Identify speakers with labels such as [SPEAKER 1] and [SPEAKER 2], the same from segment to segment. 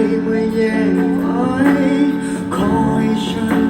[SPEAKER 1] mây mây nhẹ phai khói sương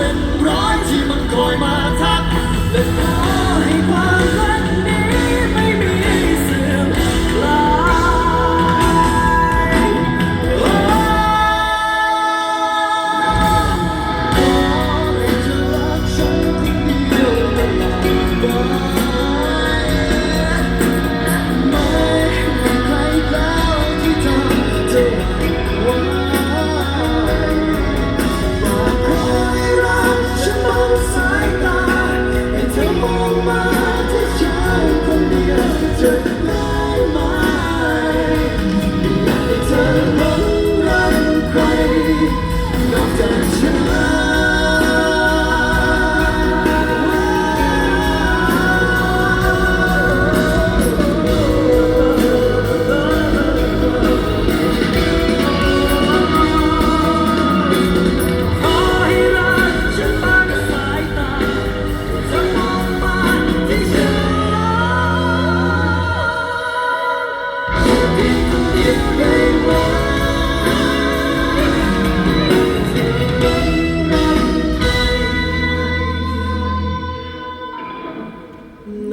[SPEAKER 1] เป็นร้อยที่มันคอยมา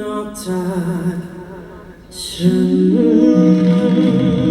[SPEAKER 1] นอกจากฉัน